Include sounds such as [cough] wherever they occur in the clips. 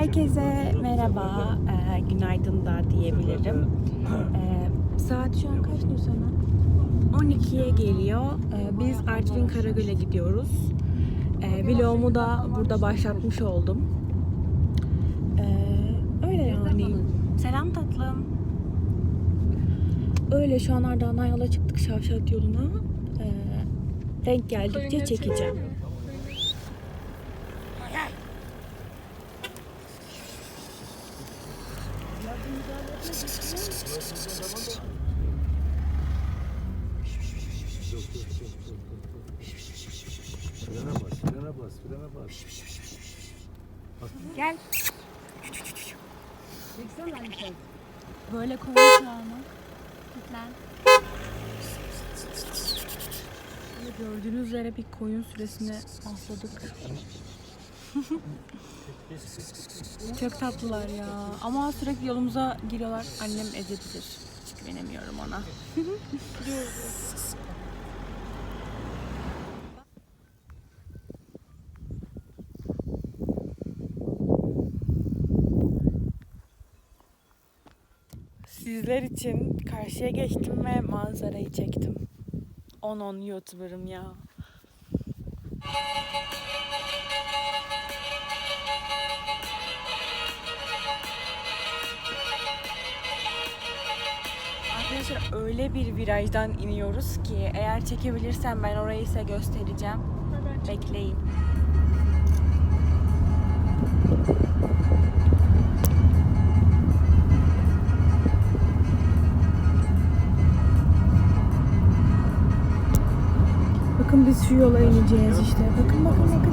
Herkese merhaba, ee, günaydın da diyebilirim. Ee, saat şu an kaç Nursana? 12'ye geliyor. Ee, biz Artvin Karagöl'e gidiyoruz. Ee, vlogumu da burada başlatmış oldum. Ee, öyle yani. Selam tatlım. Öyle şu an Ardahan'dan yola çıktık Şavşat yoluna. Ee, denk geldikçe çekeceğim. Frene bas, frene bas. Gel. Böyle koyun çağını. Lütfen. Gördüğünüz üzere bir koyun süresine atladık. Çok tatlılar ya. Ama sürekli yolumuza giriyorlar. Annem ezebilir. Hiç güvenemiyorum ona. [laughs] Sizler için karşıya geçtim ve manzarayı çektim. 10-10 YouTuber'ım ya. Arkadaşlar öyle bir virajdan iniyoruz ki eğer çekebilirsem ben orayı size göstereceğim. Bekleyin. Biz şu yola ineceğiz işte. Bakın bakın bakın.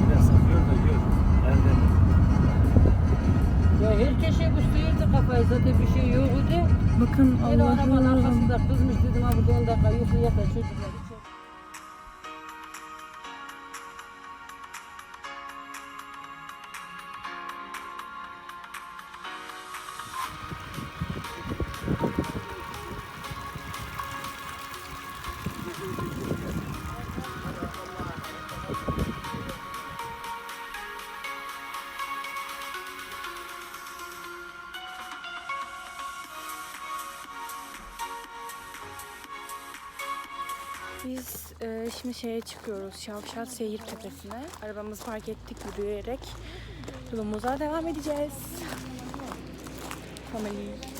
Ya herkes şey gösterirdi kafayı zaten bir şey yok idi. Bakın Bir arabanın Allah'ım. arkasında kızmış dedim ha burada 10 dakika yıkayacak da çocuklar şimdi şeye çıkıyoruz. Şavşat Seyir Tepesi'ne. Arabamızı park ettik yürüyerek. Yolumuza devam edeceğiz. Family.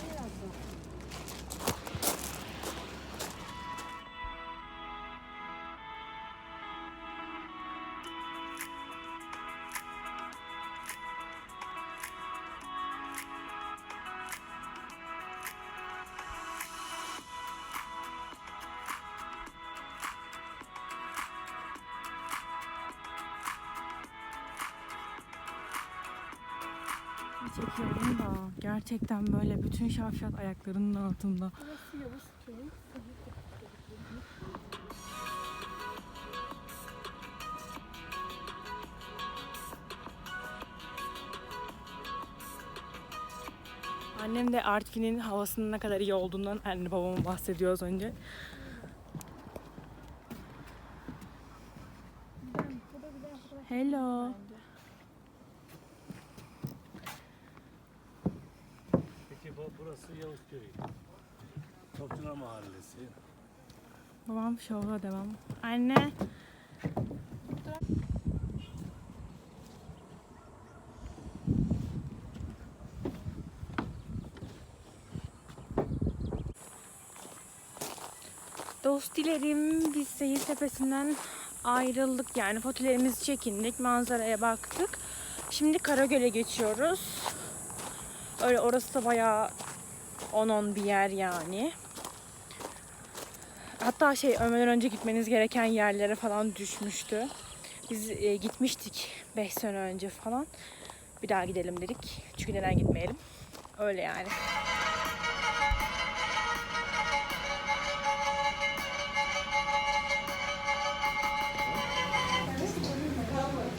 Çekiyorum da gerçekten böyle bütün şavşat ayaklarının altında. Annem de Artvin'in havasının ne kadar iyi olduğundan anne babama bahsediyor az önce. Hello. Peki bu, Yavuzköy. Topçuna Mahallesi. Babam şova devam. Anne. Dostilerim biz seyir tepesinden ayrıldık yani fotoğraflarımızı çekindik manzaraya baktık. Şimdi Karagöl'e geçiyoruz. Öyle orası da bayağı 10-10 bir yer yani. Hatta şey ölmeden önce gitmeniz gereken yerlere falan düşmüştü. Biz e, gitmiştik 5 sene önce falan. Bir daha gidelim dedik. Çünkü neden gitmeyelim? Öyle yani.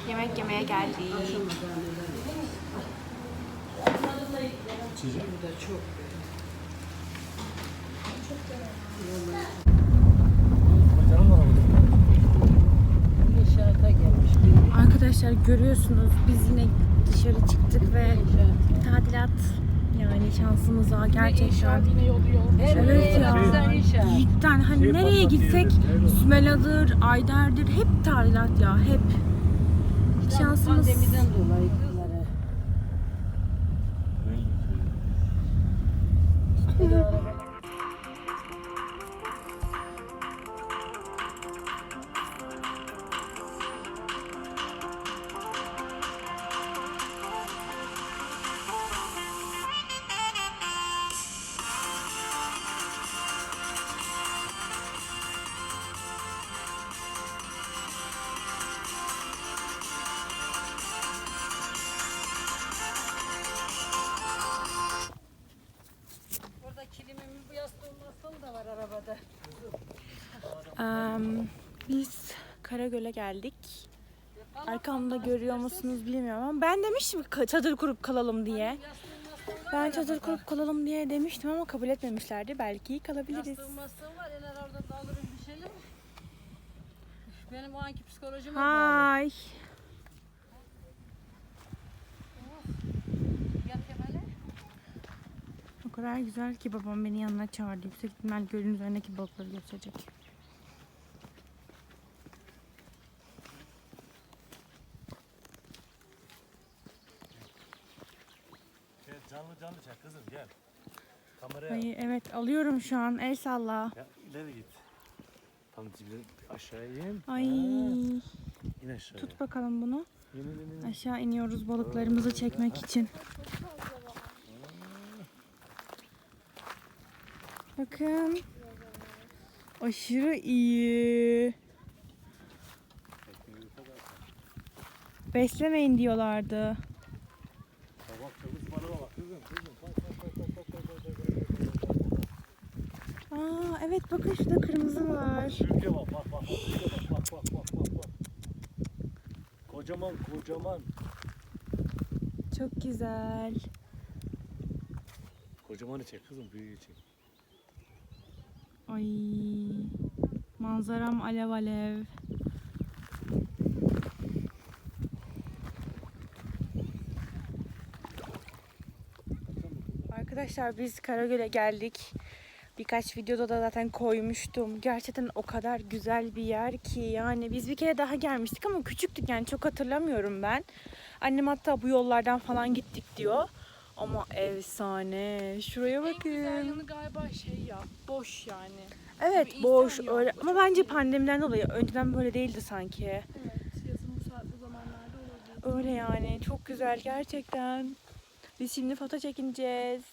Yemek yemeye geldik. Ama. İnşaata gelmiş. Arkadaşlar görüyorsunuz biz yine dışarı çıktık ve tadilat. Yani şansımıza gerçekten. yine yoluyor. Her Evet ya. Cidden hani Şey nereye gitsek oldu? Sümeladır, Ayder'dir hep tadilat ya hep. Şansımız. Pandemiden dolayı bunlara. Biz Karagöl'e geldik. Arkamda görüyor musunuz bilmiyorum ama ben demiştim çadır kurup kalalım diye. Ben çadır kurup kalalım diye demiştim ama kabul etmemişlerdi. Belki kalabiliriz. Benim o anki psikolojime bağlı. Hay. O kadar güzel ki babam beni yanına çağırdı. Yüksek ihtimal gölün üzerindeki balıkları gösterecek. Canlı canlı çek kızım gel. Kameraya Ay, evet alıyorum şu an. El salla. Ya, ileri git. Tam dibine aşağıya in. Ay. Ha, in aşağıya. Tut bakalım bunu. İn, in, in, in. Aşağı iniyoruz balıklarımızı çekmek için. Bakın. Aşırı iyi. Beslemeyin diyorlardı. Bak kızım balığa bak kızım kızım. Bak bak bak bak bak bak bak bak. Aa evet bakın şurada kırmızı var. Şuraya bak bak bak. Bak bak bak bak bak bak. Kocaman kocaman. Çok güzel. Kocamanı çek kızım büyüğü çek. Ay. Manzaram alev alev. Arkadaşlar biz Karagöl'e geldik. Birkaç videoda da zaten koymuştum. Gerçekten o kadar güzel bir yer ki yani biz bir kere daha gelmiştik ama küçüktük yani çok hatırlamıyorum ben. Annem hatta bu yollardan falan gittik diyor. Ama efsane. Şuraya En güzel bakın. yanı galiba şey ya, boş yani. Evet Tabii boş insan yok. öyle ama bence pandemiden dolayı önceden böyle değildi sanki. Evet, yazın bu saat bu zamanlarda olabilir. Öyle yani çok güzel gerçekten. Biz şimdi foto çekineceğiz.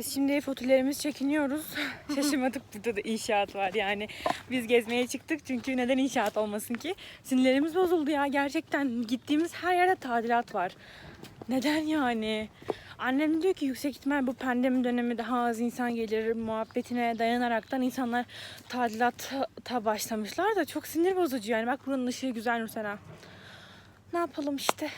Biz şimdi fotolarımızı çekiniyoruz. [laughs] Şaşırmadık burada da inşaat var yani. Biz gezmeye çıktık çünkü neden inşaat olmasın ki? Sinirlerimiz bozuldu ya gerçekten. Gittiğimiz her yerde tadilat var. Neden yani? Annem diyor ki yüksek ihtimal bu pandemi dönemi daha az insan gelir muhabbetine dayanaraktan insanlar tadilata başlamışlar da çok sinir bozucu yani. Bak buranın ışığı güzel Nursena. Ne yapalım işte.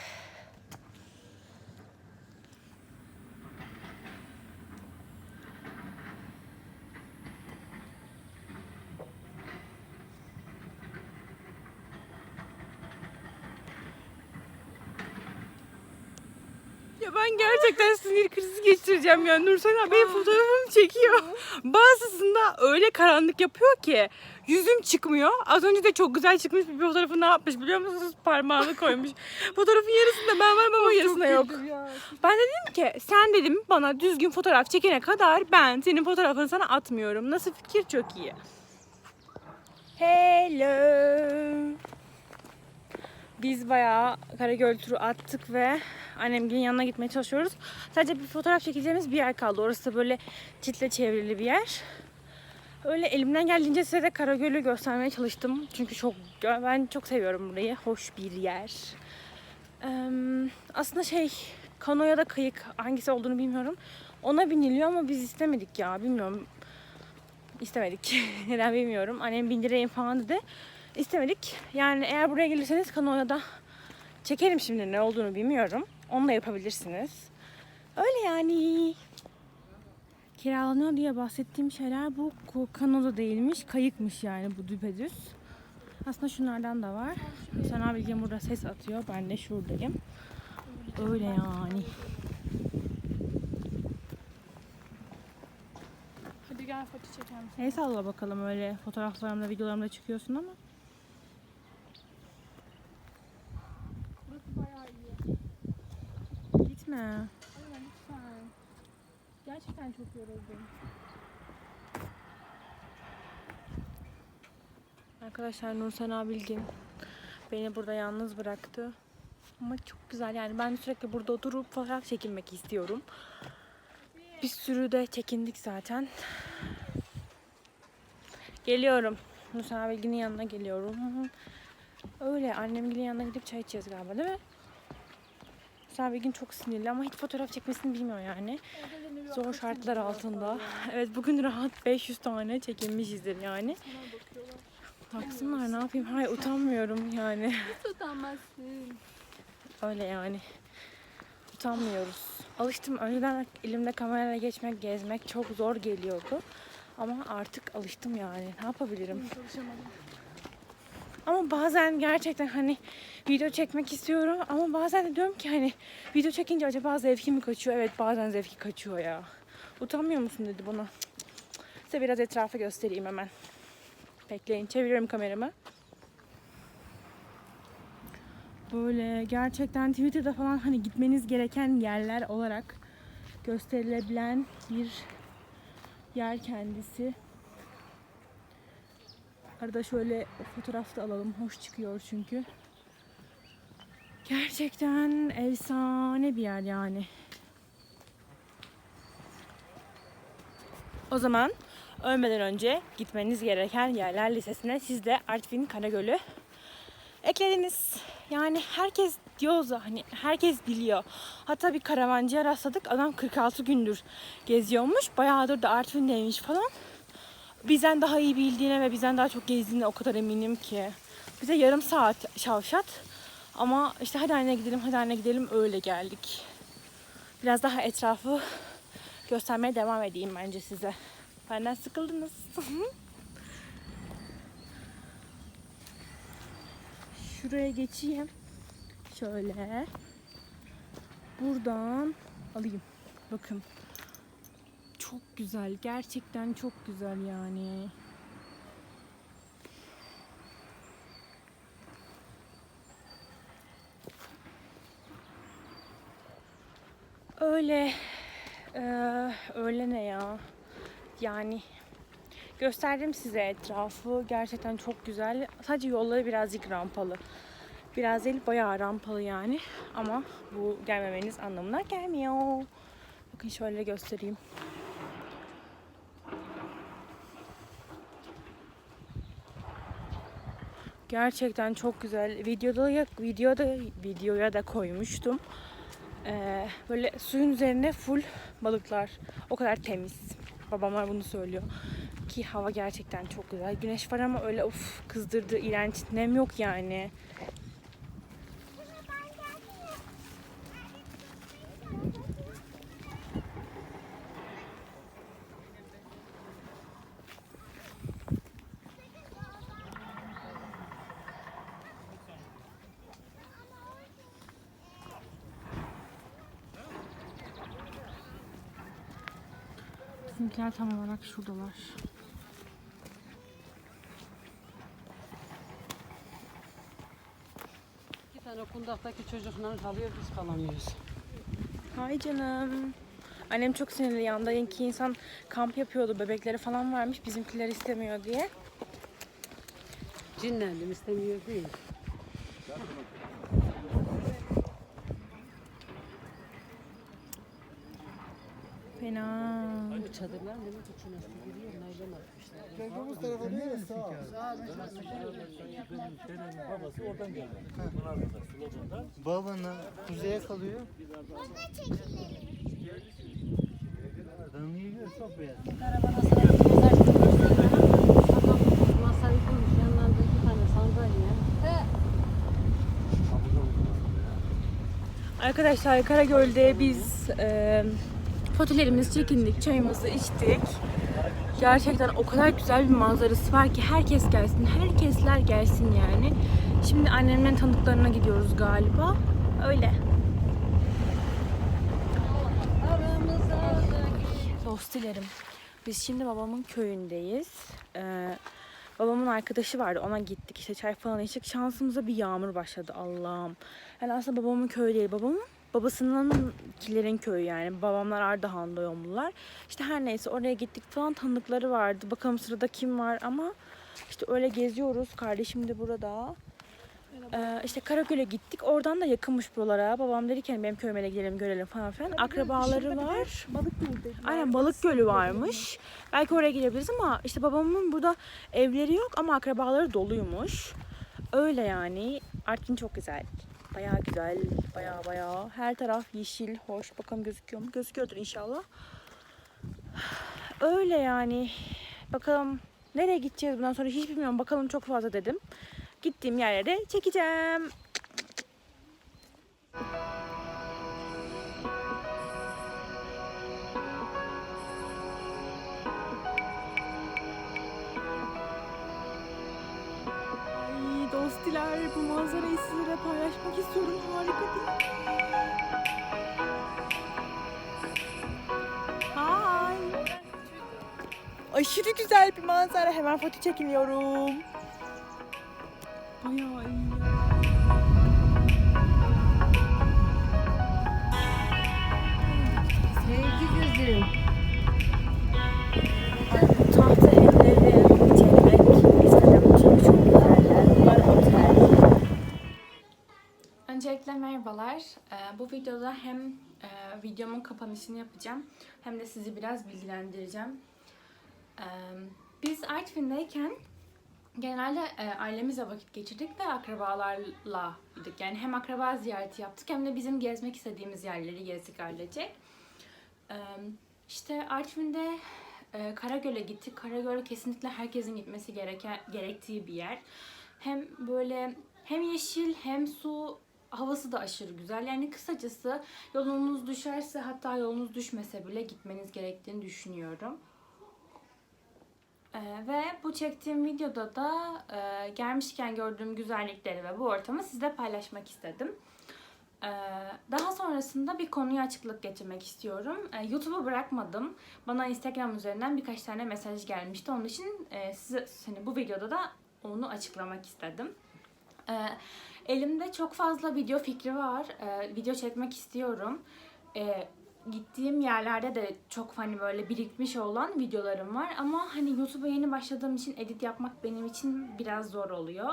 Ya ben gerçekten sinir krizi geçireceğim ya. Nursena benim fotoğrafımı çekiyor. Bazısında öyle karanlık yapıyor ki yüzüm çıkmıyor. Az önce de çok güzel çıkmış bir fotoğrafı ne yapmış biliyor musunuz? Parmağını koymuş. [laughs] Fotoğrafın yarısında ben varım ama yarısında yok. Ben dedim ki sen dedim bana düzgün fotoğraf çekene kadar ben senin fotoğrafını sana atmıyorum. Nasıl fikir çok iyi. Hello. Biz bayağı Karagöl turu attık ve annemgilin yanına gitmeye çalışıyoruz. Sadece bir fotoğraf çekeceğimiz bir yer kaldı. Orası da böyle çitle çevrili bir yer. Öyle elimden geldiğince size de Karagöl'ü göstermeye çalıştım. Çünkü çok ben çok seviyorum burayı. Hoş bir yer. Eee, aslında şey kano ya da kayık hangisi olduğunu bilmiyorum. Ona biniliyor ama biz istemedik ya. Bilmiyorum. İstemedik. [laughs] Neden bilmiyorum. Annem bindireyim falan dedi. İstemedik. Yani eğer buraya gelirseniz kanoya da çekerim şimdi ne olduğunu bilmiyorum. Onu da yapabilirsiniz. Öyle yani. Kiralanıyor diye bahsettiğim şeyler bu kanoda değilmiş. Kayıkmış yani bu düpedüz. Aslında şunlardan da var. Sana Bilgin burada ses atıyor. Ben de şuradayım. Öyle yani. Hadi gel foto çekelim. El salla bakalım öyle fotoğraflarımda, videolarımda çıkıyorsun ama. Burası bayağı Gitme. Aynen lütfen. Gerçekten çok yoruldum. Arkadaşlar Nursena Bilgin beni burada yalnız bıraktı. Ama çok güzel yani ben sürekli burada oturup fotoğraf çekinmek istiyorum. Bir sürü de çekindik zaten. Geliyorum. Nursena Bilgin'in yanına geliyorum. Öyle annemgilin yanına gidip çay içeceğiz galiba değil mi? Nursena Bilgin çok sinirli ama hiç fotoğraf çekmesini bilmiyor yani. Bir Zor şartlar altında. [laughs] Evet bugün rahat 500 tane çekinmişizdir yani. Baksınlar ne yapayım. Hayır utanmıyorum yani. Hiç utanmazsın. Öyle yani. Utanmıyoruz. Alıştım. Önceden elimde kamerayla geçmek, gezmek çok zor geliyordu. Ama artık alıştım yani. Ne yapabilirim? Çalışamadım. Ama bazen gerçekten hani video çekmek istiyorum ama bazen de diyorum ki hani video çekince acaba zevki mi kaçıyor? Evet bazen zevki kaçıyor ya. Utanmıyor musun dedi bana. Size biraz etrafı göstereyim hemen. Bekleyin çeviriyorum kameramı. Böyle gerçekten Twitter'da falan hani gitmeniz gereken yerler olarak gösterilebilen bir yer kendisi. Arada şöyle fotoğraf da alalım. Hoş çıkıyor çünkü. Gerçekten efsane bir yer yani. O zaman ölmeden önce gitmeniz gereken yerler listesine siz de Artvin Karagöl'ü eklediniz. Yani herkes diyoruz da hani herkes biliyor. Hatta bir karavancıya rastladık. Adam 46 gündür geziyormuş. Bayağıdır da Artvin'deymiş falan bizden daha iyi bildiğine ve bizden daha çok gezdiğine o kadar eminim ki. Bize yarım saat şavşat. Ama işte hadi anne gidelim, hadi anne gidelim öyle geldik. Biraz daha etrafı göstermeye devam edeyim bence size. Benden sıkıldınız. [laughs] Şuraya geçeyim. Şöyle. Buradan alayım. Bakın. Çok güzel. Gerçekten çok güzel yani. Öyle. Eee, öyle ne ya? Yani gösterdim size etrafı. Gerçekten çok güzel. Sadece yolları birazcık rampalı. Biraz değil bayağı rampalı yani. Ama bu gelmemeniz anlamına gelmiyor. Bakın şöyle göstereyim. Gerçekten çok güzel. Videoda videoda videoya da koymuştum. Ee, böyle suyun üzerine full balıklar. O kadar temiz. Babamlar bunu söylüyor. Ki hava gerçekten çok güzel. Güneş var ama öyle of kızdırdı, iğrenç nem yok yani. Bizimkiler tam olarak şuradalar. İki tane kundaktaki çocukla kalıyor biz kalamıyoruz. Hay canım. Annem çok sinirli yanındaki insan kamp yapıyordu. Bebekleri falan varmış. Bizimkiler istemiyor diye. Cinlendim istemiyor değil. Bu çadırlar ne mi tutun üstü giriyor naylon atmışlar. Geldiğimiz tarafa değil sağ ol. Babası oradan geldi. Babana kuzeye kalıyor. Niye çok Masayı koymuş yanlarında iki tane sandalye. He. Arkadaşlar Karagöl'de biz e, fotoğraflarımızı çekindik, çayımızı içtik. Gerçekten o kadar güzel bir manzarası var ki herkes gelsin, herkesler gelsin yani. Şimdi annemlerin tanıdıklarına gidiyoruz galiba. Öyle. Dostilerim. Biz şimdi babamın köyündeyiz. Ee, babamın arkadaşı vardı ona gittik işte çay falan içtik. Şansımıza bir yağmur başladı Allah'ım. Yani aslında babamın köyü değil babamın babasınınkilerin köyü yani. Babamlar Ardahan doğumlular. İşte her neyse oraya gittik falan tanıdıkları vardı. Bakalım sırada kim var ama işte öyle geziyoruz. Kardeşim de burada. Ee, işte Karagöl'e gittik. Oradan da yakınmış buralara. Babam dedi ki hani benim köyüme de gidelim görelim falan filan. Akrabaları var. Balık gölü Aynen balık gölü varmış. Belki oraya gidebiliriz ama işte babamın burada evleri yok ama akrabaları doluymuş. Öyle yani. Artvin çok güzel. Bayağı güzel. Bayağı bayağı. Her taraf yeşil, hoş. Bakalım gözüküyor mu? Gözüküyordur inşallah. Öyle yani. Bakalım nereye gideceğiz bundan sonra hiç bilmiyorum. Bakalım çok fazla dedim. Gittiğim yerlere çekeceğim. Ay dostiler bu manzarayı sizlere paylaşmak istiyorum. Harika mi? Hay. Aşırı güzel bir manzara. Hemen foto çekiliyorum. Bayağı iyi videomun kapanışını yapacağım hem de sizi biraz bilgilendireceğim. Ee, biz Artvin'deyken genelde e, ailemizle vakit geçirdik ve akrabalarla idik. Yani hem akraba ziyareti yaptık hem de bizim gezmek istediğimiz yerleri gezdik ailecek. Ee, işte Artvin'de e, Karagöl'e gittik. Karagöl kesinlikle herkesin gitmesi gereken gerektiği bir yer. Hem böyle hem yeşil hem su havası da aşırı güzel. Yani kısacası yolunuz düşerse hatta yolunuz düşmese bile gitmeniz gerektiğini düşünüyorum. Ee, ve bu çektiğim videoda da e, gelmişken gördüğüm güzellikleri ve bu ortamı sizle paylaşmak istedim. Ee, daha sonrasında bir konuya açıklık getirmek istiyorum. Ee, YouTube'u bırakmadım. Bana Instagram üzerinden birkaç tane mesaj gelmişti. Onun için e, size hani bu videoda da onu açıklamak istedim. Ee, elimde çok fazla video fikri var. Ee, video çekmek istiyorum. Ee, gittiğim yerlerde de çok hani böyle birikmiş olan videolarım var ama hani YouTube'a yeni başladığım için edit yapmak benim için biraz zor oluyor.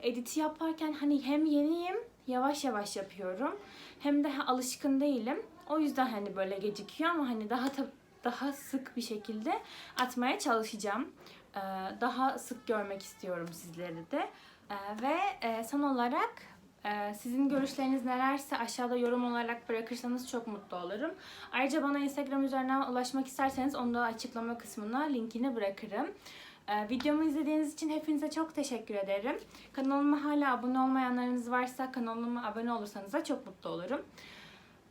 Editi yaparken hani hem yeniyim, yavaş yavaş yapıyorum. Hem de alışkın değilim. O yüzden hani böyle gecikiyor ama hani daha tab- daha sık bir şekilde atmaya çalışacağım. Ee, Daha sık görmek istiyorum sizleri de. Ee, Ve e, son olarak e, sizin görüşleriniz nelerse aşağıda yorum olarak bırakırsanız çok mutlu olurum. Ayrıca bana Instagram üzerinden ulaşmak isterseniz onu da açıklama kısmına linkini bırakırım. Ee, videomu izlediğiniz için hepinize çok teşekkür ederim. Kanalıma hala abone olmayanlarınız varsa kanalıma abone olursanız da çok mutlu olurum.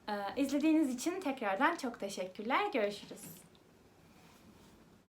Ee, izlediğiniz için tekrardan çok teşekkürler. Görüşürüz.